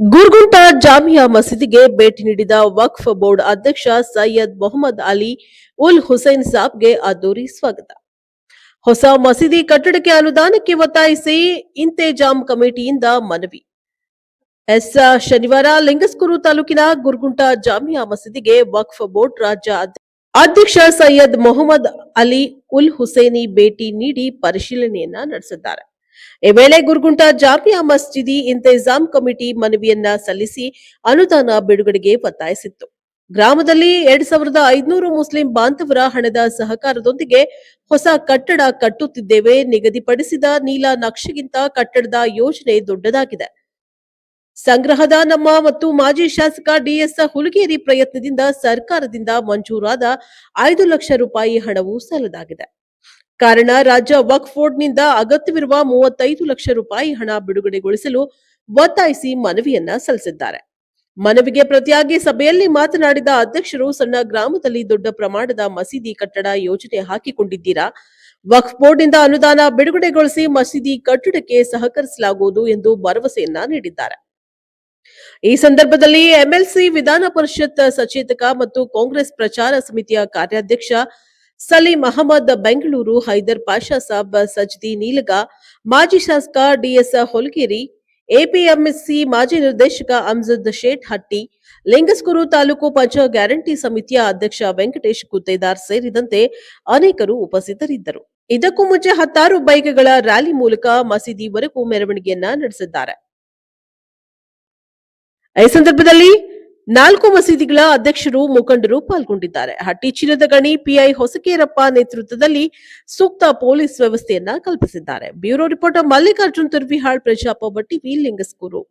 ಗುರ್ಗುಂಟ ಜಾಮಿಯಾ ಮಸೀದಿಗೆ ಭೇಟಿ ನೀಡಿದ ವಕ್ಫ್ ಬೋರ್ಡ್ ಅಧ್ಯಕ್ಷ ಸೈಯದ್ ಮೊಹಮ್ಮದ್ ಅಲಿ ಉಲ್ ಹುಸೈನ್ ಸಾಬ್ಗೆ ಅದ್ದೂರಿ ಸ್ವಾಗತ. ಹೊಸ ಮಸೀದಿ ಕಟ್ಟಡಕ್ಕೆ ಅನುದಾನಕ್ಕೆ ಒತ್ತಾಯಿಸಿ ಇಂತೇಜಾಮ್ ಕಮಿಟಿಯಿಂದ ಮನವಿ. ಎಸ್ ಶನಿವಾರ ಲಿಂಗಸ್ಕೂರು ತಾಲೂಕಿನ ಗುರ್ಗುಂಟ ಜಾಮಿಯಾ ಮಸೀದಿಗೆ ವಕ್ಫ್ ಬೋರ್ಡ್ ರಾಜ್ಯ ಅಧ್ಯಕ್ಷ ಸೈಯದ್ ಮೊಹಮ್ಮದ್ ಅಲಿ ಉಲ್ ಹುಸೇನಿ ಭೇಟಿ ನೀಡಿ ಪರಿಶೀಲನೆಯನ್ನ ನಡೆಸಿದ್ದಾರೆ. ಈ ವೇಳೆ ಗುರುಗುಂಟ ಜಾಮಿಯಾ ಮಸ್ಜಿದಿ ಇಂತೆಜಾಮ್ ಕಮಿಟಿ ಮನವಿಯನ್ನ ಸಲ್ಲಿಸಿ ಅನುದಾನ ಬಿಡುಗಡೆಗೆ ಒತ್ತಾಯಿಸಿತ್ತು. ಗ್ರಾಮದಲ್ಲಿ ಎರಡ್ ಸಾವಿರದ ಐದುನೂರು ಮುಸ್ಲಿಂ ಬಾಂಧವರ ಹಣದ ಸಹಕಾರದೊಂದಿಗೆ ಹೊಸ ಕಟ್ಟಡ ಕಟ್ಟುತ್ತಿದ್ದೇವೆ, ನಿಗದಿಪಡಿಸಿದ ನೀಲ ನಕ್ಷೆಗಿಂತ ಕಟ್ಟಡದ ಯೋಜನೆ ದೊಡ್ಡದಾಗಿದೆ. ಸಂಗ್ರಹದ ನಮ್ಮ ಮತ್ತು ಮಾಜಿ ಶಾಸಕ ಡಿಎಸ್ ಹುಲಗೇರಿ ಪ್ರಯತ್ನದಿಂದ ಸರ್ಕಾರದಿಂದ ಮಂಜೂರಾದ ಐದು ಲಕ್ಷ ರೂಪಾಯಿ ಹಣವು ಸಲ್ಲದಾಗಿದೆ. ಕಾರಣ ರಾಜ್ಯ ವಕ್ಫ್ ಬೋರ್ಡ್ನಿಂದ ಅಗತ್ಯವಿರುವ ಮೂವತ್ತೈದು ಲಕ್ಷ ರೂಪಾಯಿ ಹಣ ಬಿಡುಗಡೆಗೊಳಿಸಲು ಒತ್ತಾಯಿಸಿ ಮನವಿಯನ್ನ ಸಲ್ಲಿಸಿದ್ದಾರೆ. ಮನವಿಗೆ ಪ್ರತಿಯಾಗಿ ಸಭೆಯಲ್ಲಿ ಮಾತನಾಡಿದ ಅಧ್ಯಕ್ಷರು, ಸಣ್ಣ ಗ್ರಾಮದಲ್ಲಿ ದೊಡ್ಡ ಪ್ರಮಾಣದ ಮಸೀದಿ ಕಟ್ಟಡ ಯೋಜನೆ ಹಾಕಿಕೊಂಡಿದ್ದೀರಾ? ವಕ್ಫ್ ಬೋರ್ಡ್ನಿಂದ ಅನುದಾನ ಬಿಡುಗಡೆಗೊಳಿಸಿ ಮಸೀದಿ ಕಟ್ಟಡಕ್ಕೆ ಸಹಕರಿಸಲಾಗುವುದು ಎಂದು ಭರವಸೆಯನ್ನ ನೀಡಿದ್ದಾರೆ. ಈ ಸಂದರ್ಭದಲ್ಲಿ ಎಂಎಲ್ಸಿ ವಿಧಾನ ಪರಿಷತ್ ಸಚೇತಕ ಮತ್ತು ಕಾಂಗ್ರೆಸ್ ಪ್ರಚಾರ ಸಮಿತಿಯ ಕಾರ್ಯಾಧ್ಯಕ್ಷ ಸಲೀಂ ಅಹಮದ್ ಬೆಂಗಳೂರು, ಹೈದರ್ ಪಾಷಾ ಸಾಬ್, ಸಜ್ದಿ ನೀಲಗ, ಮಾಜಿ ಶಾಸಕ ಡಿಎಸ್ ಹೊಲಗೇರಿ ಎಪಿಎಂಎಸ್ಸಿ ಮಾಜಿ ನಿರ್ದೇಶಕ ಅಮ್ಜದ್ ಶೇಟ್ ಹಟ್ಟಿ, ಲಿಂಗಸ್ಕೂರು ತಾಲೂಕು ಪಂಚ ಗ್ಯಾರಂಟಿ ಸಮಿತಿಯ ಅಧ್ಯಕ್ಷ ವೆಂಕಟೇಶ್ ಗುತ್ತೇದಾರ್ ಸೇರಿದಂತೆ ಅನೇಕರು ಉಪಸ್ಥಿತರಿದ್ದರು. ಇದಕ್ಕೂ ಮುಂಚೆ ಹತ್ತಾರು ಬೈಕ್ಗಳ ರ್ಯಾಲಿ ಮೂಲಕ ಮಸೀದಿವರೆಗೂ ಮೆರವಣಿಗೆಯನ್ನ ನಡೆಸಿದ್ದಾರೆ. ಈ ಸಂದರ್ಭದಲ್ಲಿ ನಾಲ್ಕು ಮಸೀದಿಗಳ ಅಧ್ಯಕ್ಷರು, ಮುಖಂಡರು ಪಾಲ್ಗೊಂಡಿದ್ದಾರೆ. ಹಟ್ಟಿ ಚಿನ್ನದ ಗಣಿ ಪಿಐ ಹೊಸಕೇರಪ್ಪ ನೇತೃತ್ವದಲ್ಲಿ ಸೂಕ್ತ ಪೊಲೀಸ್ ವ್ಯವಸ್ಥೆಯನ್ನ ಕಲ್ಪಿಸಿದ್ದಾರೆ. ಬ್ಯೂರೋ ರಿಪೋರ್ಟರ್ ಮಲ್ಲಿಕಾರ್ಜುನ್ ತುರ್ವಿಹಾಳ್ ಪ್ರಜಾಪ ಲಿಂಗಸ್ಕೂರು